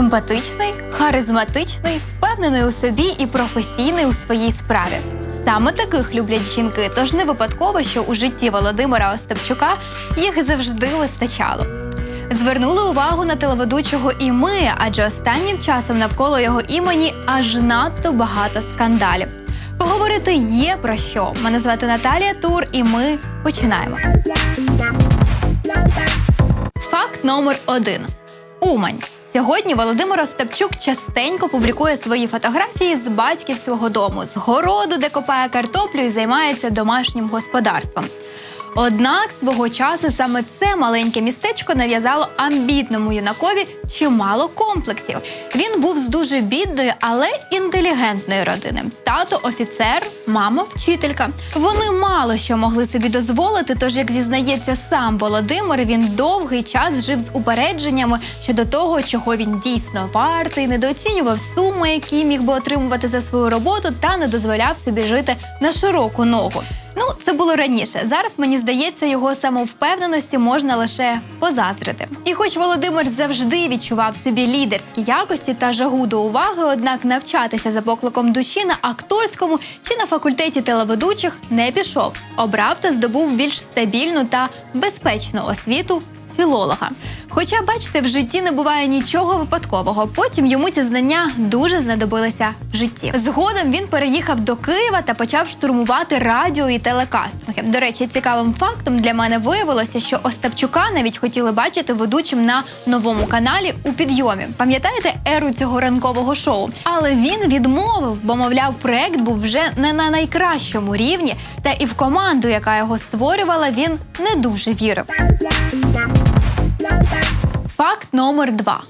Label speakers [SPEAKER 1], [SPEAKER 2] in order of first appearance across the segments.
[SPEAKER 1] Симпатичний, харизматичний, впевнений у собі і професійний у своїй справі. Саме таких люблять жінки, тож не випадково, що у житті Володимира Остапчука їх завжди вистачало. Звернули увагу на телеведучого і ми, адже останнім часом навколо його імені аж надто багато скандалів. Поговорити є про що. Мене звати Наталія Тур, і ми починаємо. Факт номер один: Умань. Сьогодні Володимир Остапчук частенько публікує свої фотографії з батьківського дому, з городу, де копає картоплю і займається домашнім господарством. Однак свого часу саме це маленьке містечко нав'язало амбітному юнакові чимало комплексів. Він був з дуже бідної, але інтелігентної родини. Тато офіцер, мама вчителька. Вони мало що могли собі дозволити. Тож, як зізнається сам Володимир, він довгий час жив з упередженнями щодо того, чого він дійсно вартий, недооцінював суми, які міг би отримувати за свою роботу, та не дозволяв собі жити на широку ногу. Ну, це було раніше. Зараз мені здається, його самовпевненості можна лише позазрити. І хоч Володимир завжди відчував собі лідерські якості та жагу до уваги, однак навчатися за покликом душі на акторському чи на факультеті телеведучих не пішов. Обрав та здобув більш стабільну та безпечну освіту філолога. Хоча, бачите, в житті не буває нічого випадкового. Потім йому ці знання дуже знадобилися в житті. Згодом він переїхав до Києва та почав штурмувати радіо і телекастинги. До речі, цікавим фактом для мене виявилося, що Остапчука навіть хотіли бачити ведучим на новому каналі у підйомі. Пам'ятаєте еру цього ранкового шоу? Але він відмовив, бо мовляв, проект був вже не на найкращому рівні, та і в команду, яка його створювала, він не дуже вірив. Факт номер два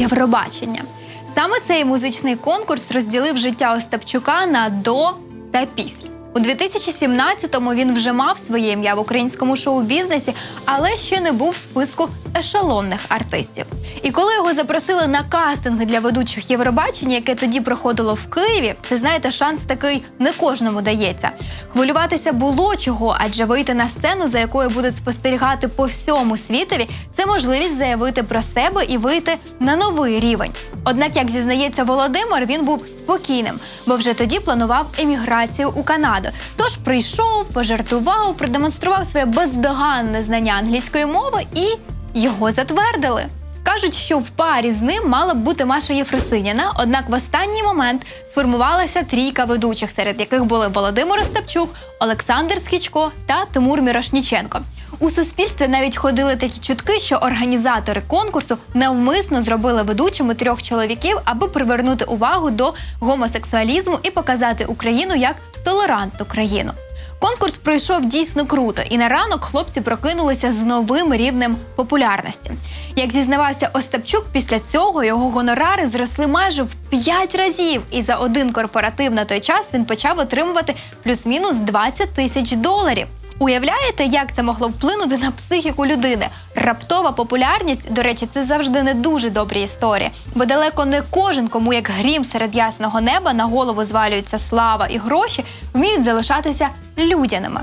[SPEAKER 1] Євробачення. Саме цей музичний конкурс розділив життя Остапчука на до та після. У 2017-му він вже мав своє ім'я в українському шоу-бізнесі, але ще не був в списку ешелонних артистів. І коли його запросили на кастинг для ведучих Євробачення, яке тоді проходило в Києві, це знаєте, шанс такий не кожному дається. Хвилюватися було чого, адже вийти на сцену, за якою будуть спостерігати по всьому світові, це можливість заявити про себе і вийти на новий рівень. Однак, як зізнається Володимир, він був спокійним, бо вже тоді планував еміграцію у Канаду. Тож прийшов, пожартував, продемонстрував своє бездоганне знання англійської мови і його затвердили. Кажуть, що в парі з ним мала б бути Маша Єфросиніна, однак в останній момент сформувалася трійка ведучих, серед яких були Володимир Остапчук, Олександр Скічко та Тимур Мірошніченко. У суспільстві навіть ходили такі чутки, що організатори конкурсу навмисно зробили ведучими трьох чоловіків, аби привернути увагу до гомосексуалізму і показати Україну як толерантну країну. Конкурс пройшов дійсно круто, і на ранок хлопці прокинулися з новим рівнем популярності. Як зізнавався Остапчук, після цього його гонорари зросли майже в 5 разів, і за один корпоратив на той час він почав отримувати плюс-мінус 20 тисяч доларів. Уявляєте, як це могло вплинути на психіку людини? Раптова популярність, до речі, це завжди не дуже добрі історії, бо далеко не кожен, кому як грім серед ясного неба на голову звалюється слава і гроші, вміють залишатися людяними.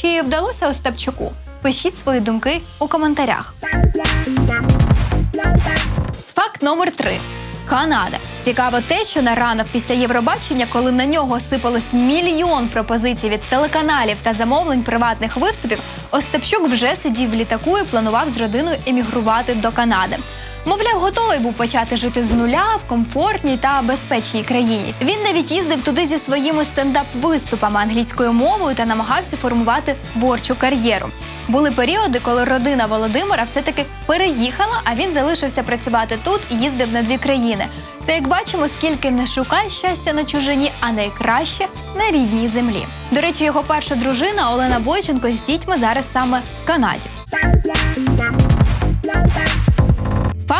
[SPEAKER 1] Чи вдалося Остапчуку? Пишіть свої думки у коментарях. Факт номер три. Канада. Цікаво те, що на ранок після Євробачення, коли на нього сипалось мільйон пропозицій від телеканалів та замовлень приватних виступів, Остапчук вже сидів в літаку і планував з родиною емігрувати до Канади. Мовляв, готовий був почати жити з нуля в комфортній та безпечній країні. Він навіть їздив туди зі своїми стендап-виступами англійською мовою та намагався формувати творчу кар'єру. Були періоди, коли родина Володимира все-таки переїхала, а він залишився працювати тут і їздив на дві країни. Та як бачимо, скільки не шукай щастя на чужині, а найкраще на рідній землі. До речі, його перша дружина Олена Бойченко з дітьми зараз саме в Канаді.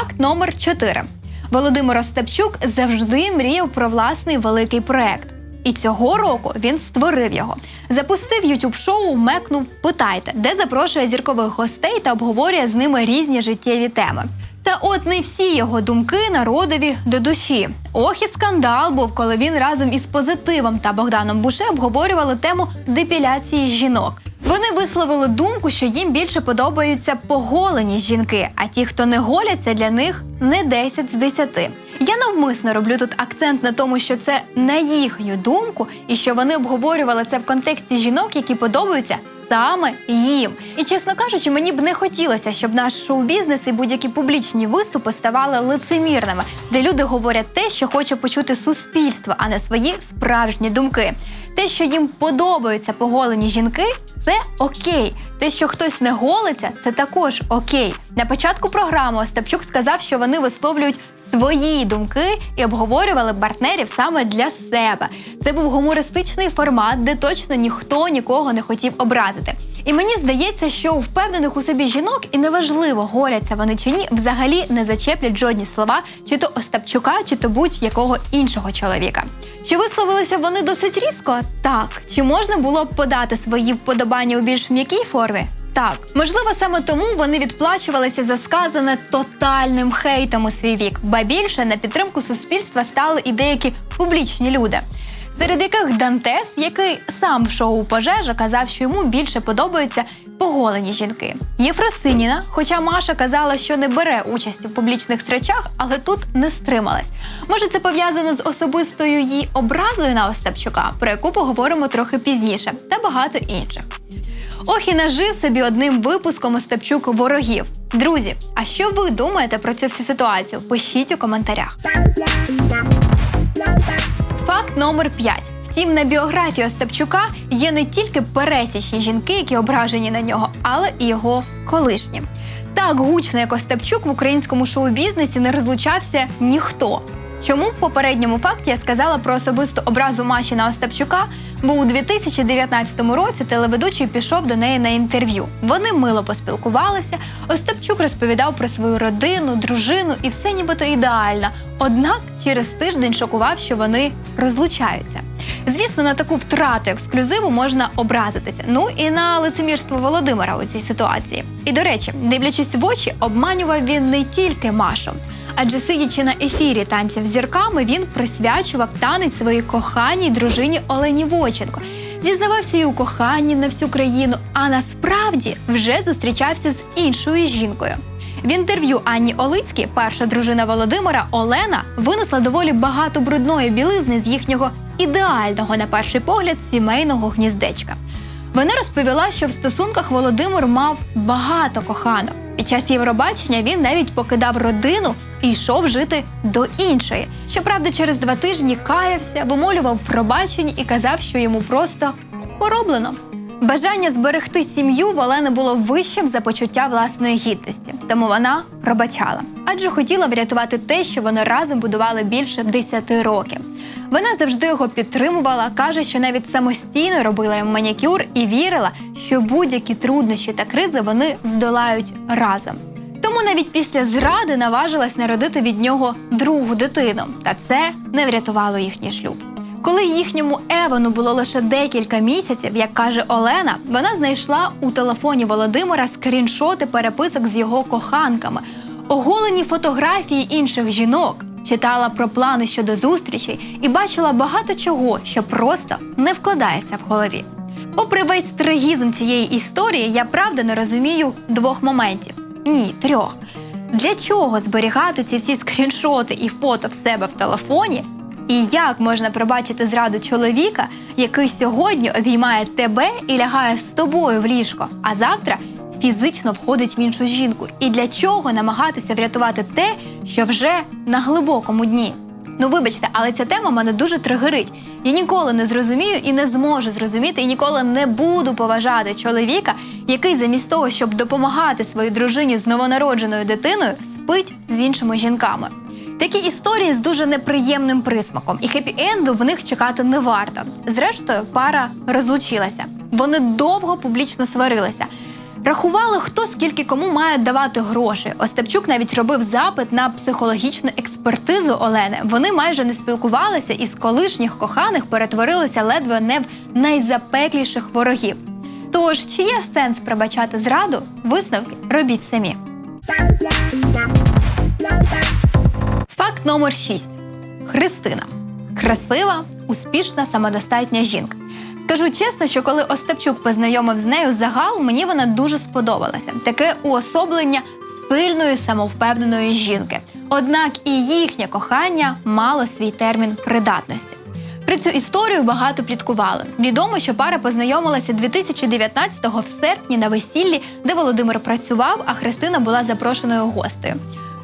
[SPEAKER 1] Факт номер 4. Володимир Остапчук завжди мріяв про власний великий проект. І цього року він створив його. Запустив youtube шоу Мекнув Питайте, де запрошує зіркових гостей та обговорює з ними різні життєві теми. Та от не всі його думки народові до душі. Ох, і скандал був, коли він разом із позитивом та Богданом Буше обговорювали тему депіляції жінок. Вони висловили думку, що їм більше подобаються поголені жінки, а ті, хто не голяться, для них не 10 з 10. Я навмисно роблю тут акцент на тому, що це на їхню думку, і що вони обговорювали це в контексті жінок, які подобаються саме їм. І чесно кажучи, мені б не хотілося, щоб наш шоу-бізнес і будь-які публічні виступи ставали лицемірними, де люди говорять те, що хоче почути суспільство, а не свої справжні думки. Те, що їм подобаються поголені жінки, це окей. Те, що хтось не голиться, це також окей. На початку програми Остапчук сказав, що вони висловлюють свої думки і обговорювали партнерів саме для себе. Це був гумористичний формат, де точно ніхто нікого не хотів образити. І мені здається, що у впевнених у собі жінок, і неважливо, голяться вони чи ні, взагалі не зачеплять жодні слова, чи то Остапчука, чи то будь-якого іншого чоловіка. Чи висловилися вони досить різко? Так. Чи можна було б подати свої вподобання у більш м'якій формі? Так, можливо, саме тому вони відплачувалися за сказане тотальним хейтом у свій вік, ба більше на підтримку суспільства стали і деякі публічні люди. Серед яких Дантес, який сам в шоу пожежа казав, що йому більше подобаються поголені жінки. Єфросиніна, хоча Маша казала, що не бере участі в публічних речах, але тут не стрималась. Може, це пов'язано з особистою її образою на Остапчука, про яку поговоримо трохи пізніше, та багато інших. Ох, і нажив собі одним випуском Остапчук ворогів. Друзі, а що ви думаєте про цю всю ситуацію? Пишіть у коментарях. Факт номер 5. Втім, на біографії Остапчука є не тільки пересічні жінки, які ображені на нього, але і його колишні. Так гучно, як Остапчук в українському шоу-бізнесі не розлучався ніхто. Чому в попередньому факті я сказала про особисту образу Маші на Остапчука? Бо у 2019 році телеведучий пішов до неї на інтерв'ю. Вони мило поспілкувалися. Остапчук розповідав про свою родину, дружину і все нібито ідеально. Однак через тиждень шокував, що вони розлучаються. Звісно, на таку втрату ексклюзиву можна образитися. Ну і на лицемірство Володимира у цій ситуації. І до речі, дивлячись в очі, обманював він не тільки Машу. Адже сидячи на ефірі танців зірками, він присвячував танець своїй коханій дружині Олені Воченко. Зізнавався їй у коханні на всю країну, а насправді вже зустрічався з іншою жінкою. В інтерв'ю Анні Олицькій, перша дружина Володимира Олена, винесла доволі багато брудної білизни з їхнього ідеального, на перший погляд, сімейного гніздечка. Вона розповіла, що в стосунках Володимир мав багато коханок. Під час Євробачення він навіть покидав родину і йшов жити до іншої. Щоправда, через два тижні каявся, вимолював пробачення і казав, що йому просто пороблено. Бажання зберегти сім'ю в Олени було вищим за почуття власної гідності, тому вона пробачала, адже хотіла врятувати те, що вони разом будували більше 10 років. Вона завжди його підтримувала, каже, що навіть самостійно робила йому манікюр і вірила, що будь-які труднощі та кризи вони здолають разом. Тому навіть після зради наважилась народити від нього другу дитину, та це не врятувало їхній шлюб. Коли їхньому Евану було лише декілька місяців, як каже Олена, вона знайшла у телефоні Володимира скріншоти переписок з його коханками, оголені фотографії інших жінок, читала про плани щодо зустрічей і бачила багато чого, що просто не вкладається в голові. Попри весь трагізм цієї історії, я правда не розумію двох моментів ні, трьох. Для чого зберігати ці всі скріншоти і фото в себе в телефоні? І як можна пробачити зраду чоловіка, який сьогодні обіймає тебе і лягає з тобою в ліжко, а завтра фізично входить в іншу жінку? І для чого намагатися врятувати те, що вже на глибокому дні? Ну, вибачте, але ця тема мене дуже тригерить. Я ніколи не зрозумію і не зможу зрозуміти, і ніколи не буду поважати чоловіка, який замість того, щоб допомагати своїй дружині з новонародженою дитиною, спить з іншими жінками. Такі історії з дуже неприємним присмаком, і хеппі-енду в них чекати не варто. Зрештою, пара розлучилася. Вони довго публічно сварилися. Рахували, хто скільки кому має давати гроші. Остапчук навіть робив запит на психологічну експертизу Олени. Вони майже не спілкувалися і з колишніх коханих перетворилися ледве не в найзапекліших ворогів. Тож, чи є сенс пробачати зраду? Висновки робіть самі. Номер 6. Христина. Красива, успішна, самодостатня жінка. Скажу чесно, що коли Остапчук познайомив з нею загал, мені вона дуже сподобалася. Таке уособлення сильної самовпевненої жінки. Однак і їхнє кохання мало свій термін придатності. Про цю історію багато пліткували. Відомо, що пара познайомилася 2019-го в серпні на весіллі, де Володимир працював, а Христина була запрошеною гостею.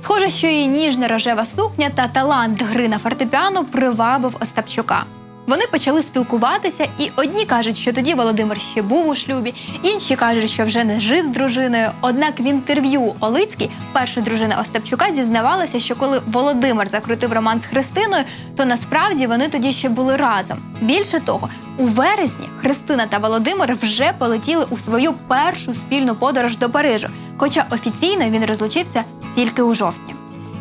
[SPEAKER 1] Схоже, що її ніжна рожева сукня та талант гри на фортепіано привабив Остапчука. Вони почали спілкуватися, і одні кажуть, що тоді Володимир ще був у шлюбі, інші кажуть, що вже не жив з дружиною. Однак в інтерв'ю Олицький, перша дружина Остапчука, зізнавалася, що коли Володимир закрутив роман з Христиною, то насправді вони тоді ще були разом. Більше того, у вересні Христина та Володимир вже полетіли у свою першу спільну подорож до Парижу, хоча офіційно він розлучився тільки у жовтні.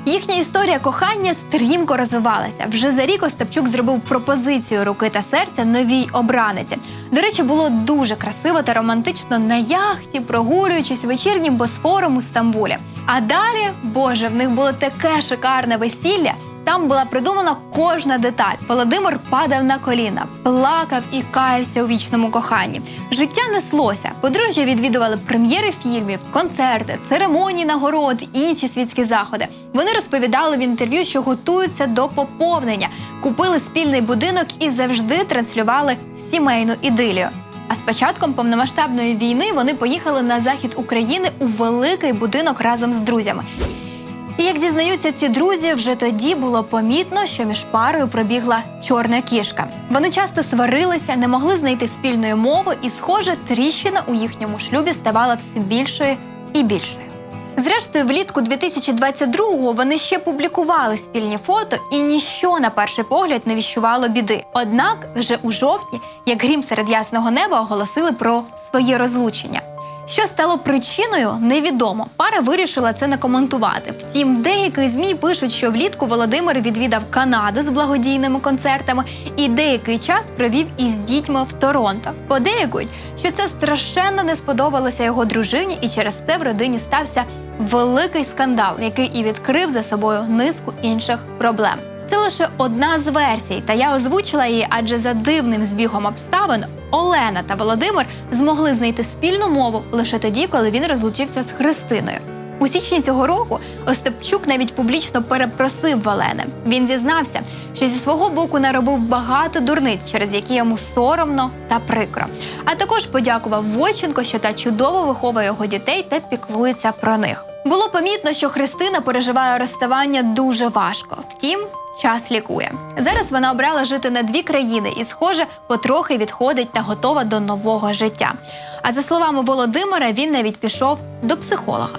[SPEAKER 1] Їхня історія кохання стрімко розвивалася. Вже за рік Остапчук зробив пропозицію руки та серця новій обраниці. До речі, було дуже красиво та романтично на яхті, прогулюючись вечірнім босфором у Стамбулі. А далі, боже, в них було таке шикарне весілля. Там була придумана кожна деталь. Володимир падав на коліна, плакав і каявся у вічному коханні. Життя неслося. Подружжя відвідували прем'єри фільмів, концерти, церемонії нагород, інші світські заходи. Вони розповідали в інтерв'ю, що готуються до поповнення, купили спільний будинок і завжди транслювали сімейну ідилію. А з початком повномасштабної війни вони поїхали на захід України у великий будинок разом з друзями. І як зізнаються ці друзі, вже тоді було помітно, що між парою пробігла чорна кішка. Вони часто сварилися, не могли знайти спільної мови, і, схоже, тріщина у їхньому шлюбі ставала все більшою і більшою. Зрештою, влітку 2022-го вони ще публікували спільні фото, і ніщо на перший погляд не віщувало біди. Однак, вже у жовтні, як грім серед ясного неба, оголосили про своє розлучення. Що стало причиною, невідомо. Пара вирішила це не коментувати. Втім, деякі змі пишуть, що влітку Володимир відвідав Канаду з благодійними концертами і деякий час провів із дітьми в Торонто. Подейкують, що це страшенно не сподобалося його дружині, і через це в родині стався великий скандал, який і відкрив за собою низку інших проблем. Це лише одна з версій, та я озвучила її, адже за дивним збігом обставин Олена та Володимир змогли знайти спільну мову лише тоді, коли він розлучився з Христиною. У січні цього року Остапчук навіть публічно перепросив Валени. Він зізнався, що зі свого боку наробив багато дурниць, через які йому соромно та прикро. А також подякував Войченко, що та чудово виховує його дітей та піклується про них. Було помітно, що Христина переживає розставання дуже важко. Втім, час лікує. Зараз вона обрала жити на дві країни і, схоже, потрохи відходить та готова до нового життя. А за словами Володимира, він навіть пішов до психолога.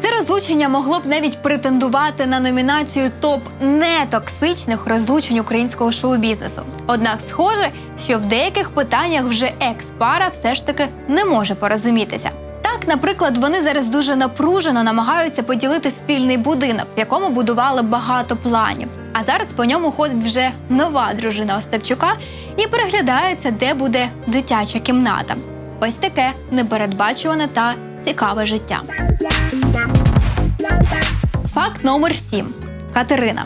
[SPEAKER 1] Це розлучення могло б навіть претендувати на номінацію топ нетоксичних розлучень українського шоу-бізнесу. Однак, схоже, що в деяких питаннях вже екс-пара все ж таки не може порозумітися. Так, наприклад, вони зараз дуже напружено намагаються поділити спільний будинок, в якому будували багато планів. А зараз по ньому ходить вже нова дружина Остапчука і переглядається, де буде дитяча кімната. Ось таке непередбачуване та цікаве життя. Факт номер 7. Катерина.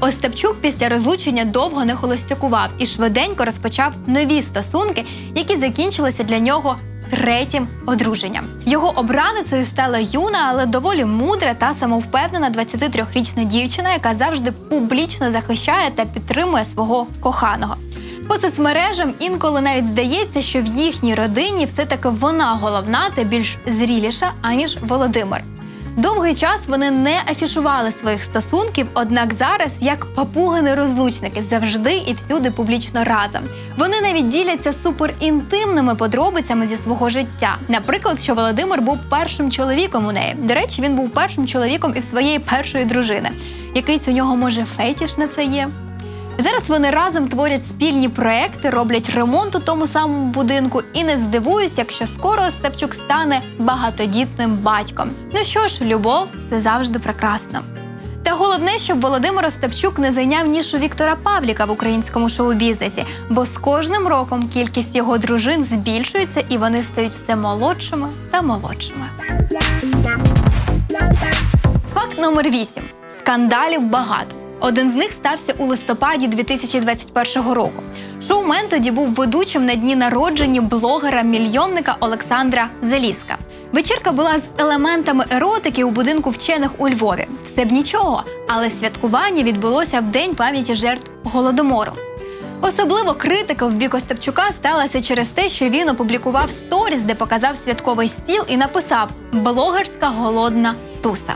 [SPEAKER 1] Остапчук після розлучення довго не холостякував і швиденько розпочав нові стосунки, які закінчилися для нього третім одруженням. Його обраницею стала юна, але доволі мудра та самовпевнена 23-річна дівчина, яка завжди публічно захищає та підтримує свого коханого. По соцмережам інколи навіть здається, що в їхній родині все-таки вона головна та більш зріліша, аніж Володимир. Довгий час вони не афішували своїх стосунків, однак зараз, як папуги-нерозлучники, завжди і всюди публічно разом. Вони навіть діляться суперінтимними подробицями зі свого життя. Наприклад, що Володимир був першим чоловіком у неї. До речі, він був першим чоловіком і в своєї першої дружини. Якийсь у нього може фетіш на це є. Зараз вони разом творять спільні проекти, роблять ремонт у тому самому будинку, і не здивуюсь, якщо скоро Остапчук стане багатодітним батьком. Ну що ж, любов це завжди прекрасно. Та головне, щоб Володимир Остапчук не зайняв нішу Віктора Павліка в українському шоу-бізнесі, бо з кожним роком кількість його дружин збільшується і вони стають все молодшими та молодшими. Факт номер 8. Скандалів багато. Один з них стався у листопаді 2021 року. Шоумен тоді був ведучим на дні народження блогера-мільйонника Олександра Заліска. Вечірка була з елементами еротики у будинку вчених у Львові. Все б нічого, але святкування відбулося в день пам'яті жертв голодомору. Особливо критика в бік Остапчука сталася через те, що він опублікував сторіс, де показав святковий стіл і написав Блогерська голодна туса.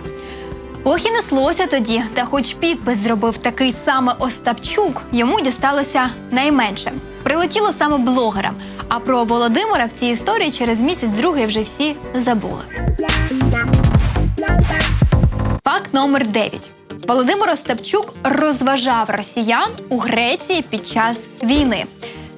[SPEAKER 1] Ох і неслося тоді, та хоч підпис зробив такий саме Остапчук, йому дісталося найменше. Прилетіло саме блогерам. А про Володимира в цій історії через місяць другий вже всі забули. Факт номер 9. Володимир Остапчук розважав росіян у Греції під час війни.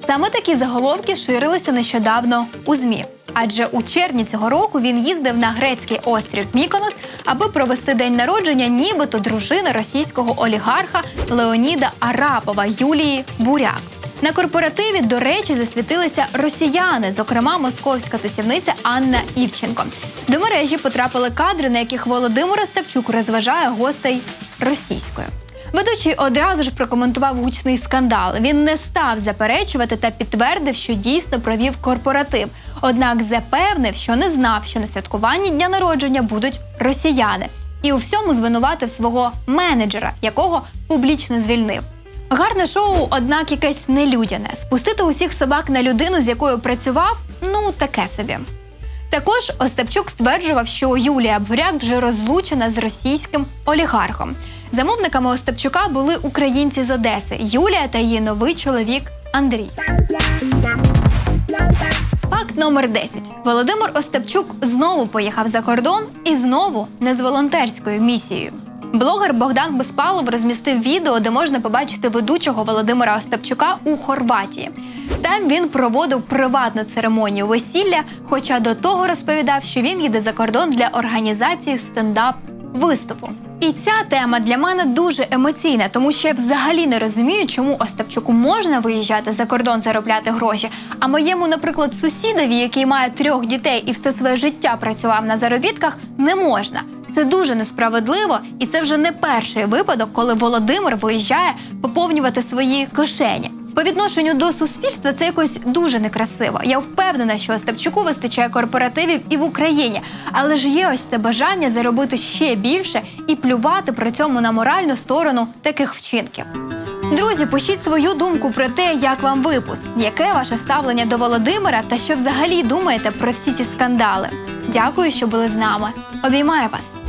[SPEAKER 1] Саме такі заголовки ширилися нещодавно у ЗМІ. Адже у червні цього року він їздив на грецький острів Міконос, аби провести день народження, нібито дружини російського олігарха Леоніда Арапова Юлії Буряк. На корпоративі, до речі, засвітилися росіяни, зокрема московська тусівниця Анна Івченко. До мережі потрапили кадри, на яких Володимир Остапчук розважає гостей російською. Ведучий одразу ж прокоментував гучний скандал. Він не став заперечувати та підтвердив, що дійсно провів корпоратив. Однак запевнив, що не знав, що на святкуванні дня народження будуть росіяни, і у всьому звинуватив свого менеджера, якого публічно звільнив. Гарне шоу, однак якесь нелюдяне. Спустити усіх собак на людину, з якою працював, ну таке собі. Також Остапчук стверджував, що Юлія Буряк вже розлучена з російським олігархом. Замовниками Остапчука були українці з Одеси Юлія та її новий чоловік Андрій. Факт номер 10. Володимир Остапчук знову поїхав за кордон і знову не з волонтерською місією. Блогер Богдан Безпалов розмістив відео, де можна побачити ведучого Володимира Остапчука у Хорватії. Там він проводив приватну церемонію весілля, хоча до того розповідав, що він їде за кордон для організації стендап виступу. І ця тема для мене дуже емоційна, тому що я взагалі не розумію, чому Остапчуку можна виїжджати за кордон заробляти гроші, а моєму, наприклад, сусідові, який має трьох дітей і все своє життя працював на заробітках, не можна. Це дуже несправедливо, і це вже не перший випадок, коли Володимир виїжджає поповнювати свої кишені. По відношенню до суспільства це якось дуже некрасиво. Я впевнена, що Остапчуку вистачає корпоративів і в Україні, але ж є ось це бажання заробити ще більше і плювати при цьому на моральну сторону таких вчинків. Друзі, пишіть свою думку про те, як вам випуск, яке ваше ставлення до Володимира та що взагалі думаєте про всі ці скандали. Дякую, що були з нами. Обіймаю вас.